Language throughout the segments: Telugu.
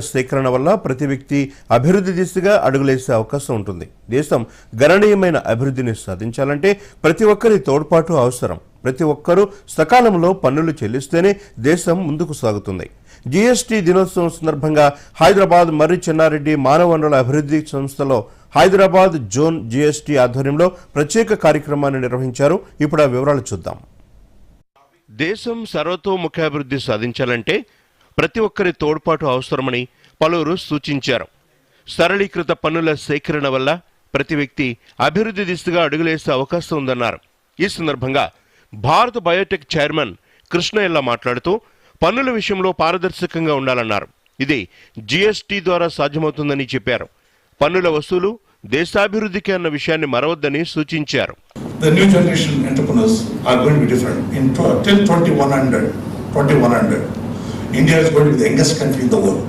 సేకరణ వల్ల ప్రతి వ్యక్తి అభివృద్ధి దిశగా అడుగులేసే అవకాశం ఉంటుంది. దేశం గణనీయమైన అభివృద్ధిని సాధించాలంటే ప్రతి ఒక్కరి తోడ్పాటు అవసరం. ప్రతి ఒక్కరూ సకాలంలో పన్నులు చెల్లిస్తేనే దేశం ముందుకు సాగుతుంది. జీఎస్టీ దినోత్సవం సందర్భంగా హైదరాబాద్ మర్రి చెన్నారెడ్డి మానవ వనరుల అభివృద్ధి సంస్థలో హైదరాబాద్ జోన్ జీఎస్టీ ఆధ్వర్యంలో ప్రత్యేక కార్యక్రమాన్ని నిర్వహించారు. ఇప్పుడు ఆ వివరాలు చూద్దాం. దేశం సర్వతోముఖాభివృద్ధి సాధించాలంటే ప్రతి ఒక్కరి తోడ్పాటు అవసరమని పలువురు సూచించారు. సరళీకృత పన్నుల సేకరణ వల్ల ప్రతి వ్యక్తి అభివృద్ధి దిశగా అడుగులేసే అవకాశం ఉందన్నారు. ఈ సందర్భంగా భారత్ బయోటెక్ చైర్మన్ కృష్ణయ్య మాట్లాడుతూ పన్నుల విషయంలో పారదర్శకంగా ఉండాలన్నారు. ఇది జీఎస్టీ ద్వారా సాధ్యమవుతుందని చెప్పారు. పన్నుల వసూలు దేశాభివృద్ధికి అన్న విషయాన్ని మరవద్దని సూచించారు. The new generation entrepreneurs are going to be different. In till 2100, 2100, India is going to be the youngest country in the world.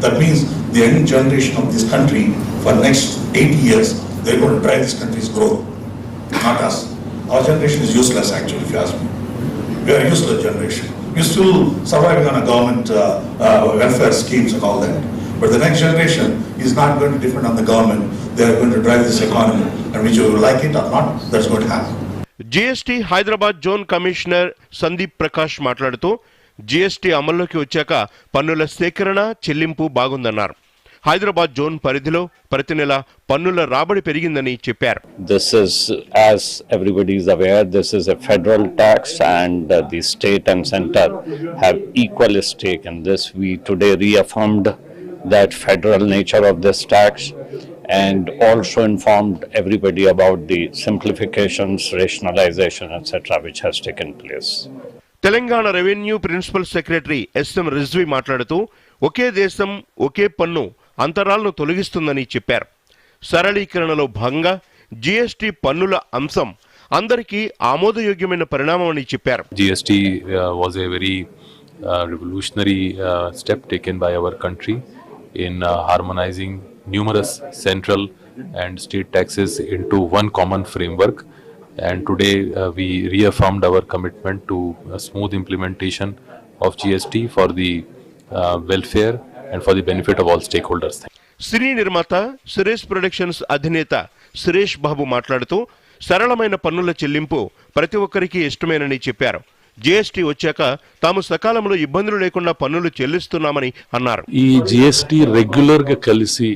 That means the young generation of this country for next 80 years, they're going to drive this country's growth, not us. Our generation is useless actually, if you ask me. We are a useless generation. We're still surviving on a government uh, uh, welfare schemes and all that. But the next generation is not going to depend on the government. They are going to drive this economy. And which you like it or not, that's going to happen. GST Hyderabad zone commissioner Sandeep Prakash మాట్లాడుతూ జీఎస్టీ అమల్లోకి వచ్చాక పన్నుల సేకరణ చెల్లింపు బాగుందన్నారు. హైదరాబాద్ జోన్ పరిధిలో ప్రతి నెల పన్నుల రాబడి పెరిగిందని చెప్పారు. This is as everybody is aware this is a federal tax and the state and centre have equal stake in this we today reaffirmed that federal nature of this tax and also informed everybody about the simplifications rationalisation etcetera which has taken place Telangana revenue principal secretary S M Rizvi మాట్లాడుతూ ఒకే దేశం ఒకే పన్ను అంతరాలను తొలగిస్తుందని చెప్పారు. సరళీకరణలో భాగంగా జిఎస్టి పన్నుల అంశం అందరికీ ఆమోదయోగ్యమైన పరిణామం అని చెప్పారు. GST was a very revolutionary step taken by our country in harmonising numerous central and state taxes in one common frame And today uh, we reaffirmed our commitment to a smooth implementation of GST for the uh, welfare and for the benefit of all stakeholders. Cine నిర్మాత సురేష్ ప్రొడక్షన్స్ అధినేత సురేష్ బాబు మాట్లాడుతూ సరళమైన పన్నుల చెల్లింపు ప్రతి ఒక్కరికి ఇష్టమేనని చెప్పారు. జీఎస్టీ వచ్చాక తాము సకాలంలో ఇబ్బందులు లేకుండా పన్నులు చెల్లిస్తున్నామని అన్నారు. ఈ జిఎస్టి రెగ్యులర్గా కలిసి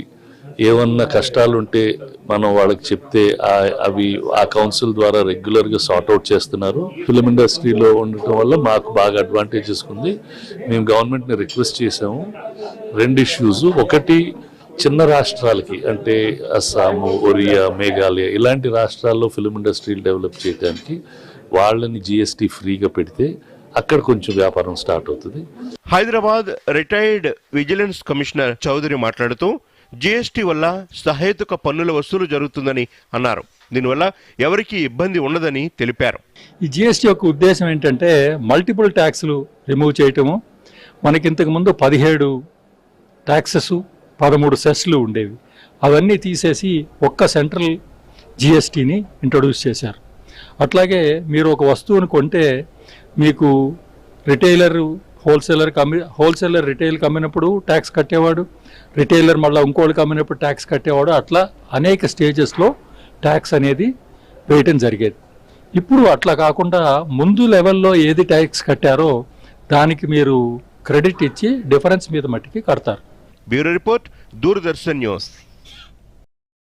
ఏమన్నా కష్టాలుంటే మనం వాళ్ళకి చెప్తే అవి ఆ కౌన్సిల్ ద్వారా రెగ్యులర్గా సార్ట్అవుట్ సార్ట్ అవుట్ చేస్తున్నారు. ఫిలిం ఇండస్ట్రీలో ఉండటం వల్ల మాకు బాగా అడ్వాంటేజెస్ ఉంది. మేము గవర్నమెంట్ని రిక్వెస్ట్ చేసాము రెండు ఇష్యూస్. ఒకటి చిన్న రాష్ట్రాలకి అంటే అస్సాము ఒరియా మేఘాలయ ఇలాంటి రాష్ట్రాల్లో ఫిలిం ఇండస్ట్రీలు డెవలప్ చేయడానికి వాళ్ళని జిఎస్టీ ఫ్రీగా పెడితే అక్కడ కొంచెం వ్యాపారం స్టార్ట్ అవుతుంది. Hyderabad retired vigilance commissioner Chowdary మాట్లాడుతూ జీఎస్టీ వల్ల సహేతుక పన్నుల వసూలు జరుగుతుందని అన్నారు. దీనివల్ల ఎవరికి ఇబ్బంది ఉండదని తెలిపారు. ఈ జీఎస్టీ యొక్క ఉద్దేశం ఏంటంటే మల్టిపుల్ ట్యాక్స్లు రిమూవ్ చేయటము. మనకి ఇంతకు ముందు పదిహేడు ట్యాక్సెస్ పదమూడు సెస్లు ఉండేవి. అవన్నీ తీసేసి ఒక్క సెంట్రల్ జిఎస్టీని ఇంట్రొడ్యూస్ చేశారు. అట్లాగే మీరు ఒక వస్తువును కొంటే మీకు రిటైలరు హోల్సేలర్ కమ్మి హోల్సేలర్ రిటైల్ కమ్మినప్పుడు ట్యాక్స్ కట్టేవాడు. రిటైలర్ మళ్ళీ ఇంకోళ్ళు అమ్మినప్పుడు ట్యాక్స్ కట్టేవాడు. అట్లా అనేక స్టేజెస్లో ట్యాక్స్ అనేది వేయటం జరిగేది. ఇప్పుడు అట్లా కాకుండా ముందు లెవెల్లో ఏది ట్యాక్స్ కట్టారో దానికి మీరు క్రెడిట్ ఇచ్చి డిఫరెన్స్ మీద మట్టికి కడతారు. Bureau report Doordarshan news.